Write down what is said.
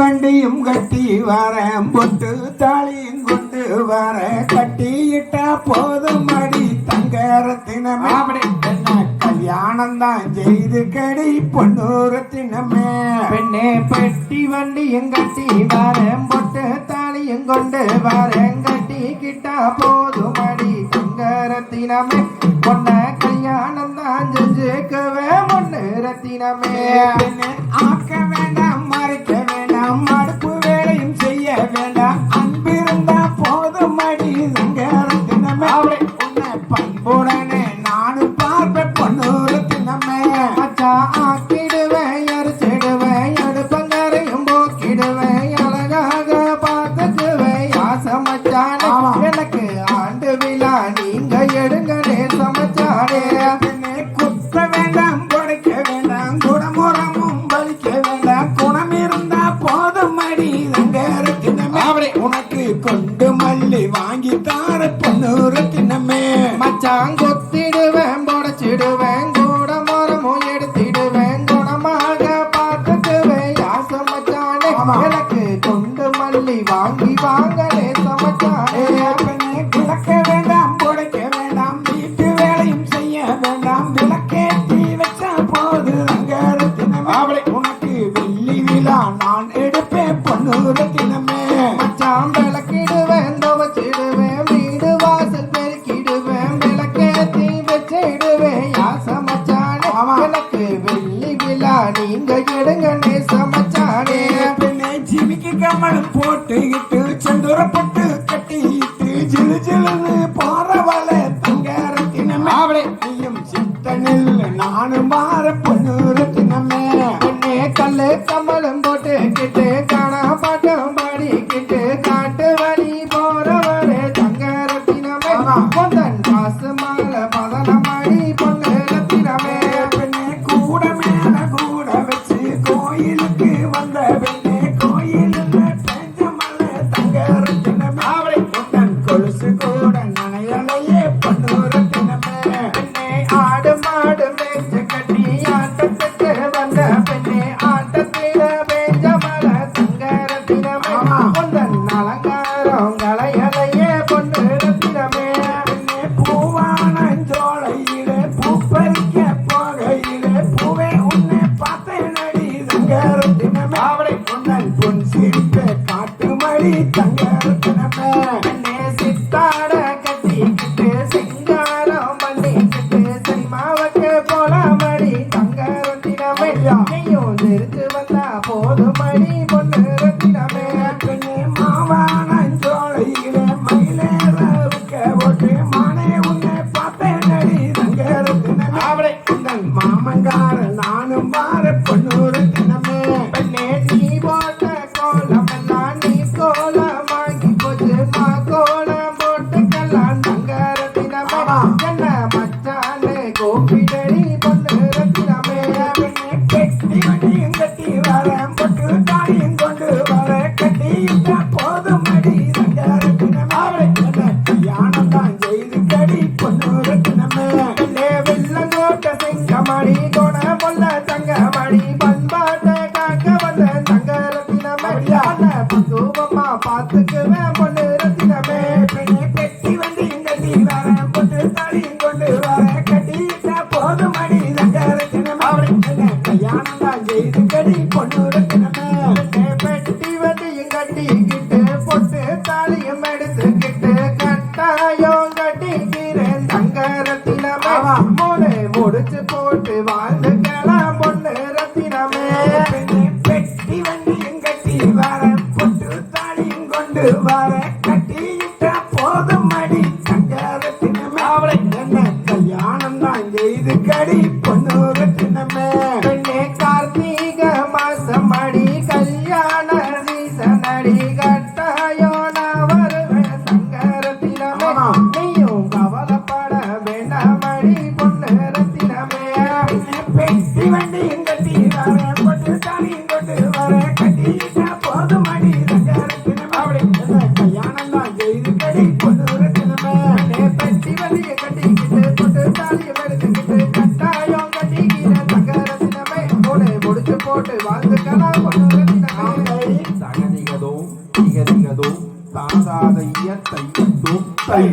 வண்டியும் கட்டி வர பொட்டு தாலியும் கொண்டு வர கட்டியிட்டா போதும் அடி. தங்கரத்தினமே அப்படி. கல்யாணம் தான் செய்து கடி. பொண்ணூரத்தினமே பெண்ணே பெட்டி வண்டியும் கட்டி வர பொட்டு தாலியும் கொண்டு வர கட்டி கிட்டா போதும் அடி. தங்கரத்தினமே. பொண்ண கல்யாணம் தான் செஞ்சுக்கவே பொண்ணு ரத்தினமே ஆக்க வேண்டாம். குணம் இருந்தா போதும் அடி அப்படி. உனக்கு கொண்டு மல்லி வாங்கி தார பொண்ணூரத்தினமே மச்சான் கொத்திடுவேன் புடச்சிடுவேன் கூட மரமும் எடுத்திடுவேன் குணமாக பார்த்துக்குவேன் ஆசை மச்சானே. எனக்கு கொண்டு மல்லி வாங்கி ஜிமிக்கு கமலம் போட்டுக்கிட்டு செந்தூர பொட்டு கட்டிட்டு ஜிலு ஜிலுன்னு போறவள தங்கரத்தினமே அப்படி. நீயும் சித்தனில் நானும் மாற பொண்ணுரத்தினமே பெண்ணே கல்லு கமலம் போட்டுக்கிட்டு காணா பாட்டம் பாடிக்கிட்டு காட்டு வழி போறவரே தங்கரத்தினமே. பொந்தன் காசு மாலை பதனமாடி பொண்ணு ரத்தினமே. பெண்ணே கூட மேல கூட வச்சு கோயிலுக்கு வந்த wrong. நானும் வார வெள்ளங்கோட்ட சிங்கமணி கோண பொல்ல தங்கமணி ஆமா. முடிச்சு போட்டு வாழ்ந்து வாழ்ந்துக்கலாம் பொண்ணு ரத்தினமே. பெட்டி வண்டியும் கட்டி வர பொட்டு தாலியும் கொண்டு வர கட்டிட்டா போதும் அடி. தங்கரத்தினமே அவளை என்ன கல்யாணம் தான் செய்து கடி. கவலைப்பட வேண்டாம் அடி பொண்ணு ரத்தினமே. பெண்ணே பெட்டி வண்டியும் கட்டி வர பொட்டு தாலியும் கொண்டு வர. கட்டியிட்ட போதும் அடி தங்கரத்தினமே அவளை என்ன கல்யாணம் தான் செய்து கடி பொண்ணூரத்தினமே பெண்ணே பெட்டி வலிய கட்டிக்கிட்டு பொட்டு தாலியை எடுத்துக்கிட்டு கட்டாயம் கட்டிக்கிற தங்கரத்தினமே மூணு முடிச்சு போட்டு வாழ்ந்துக்கலாம் பொண்ணு ரத்தினமே. தாதாதைய தையத்தும் தை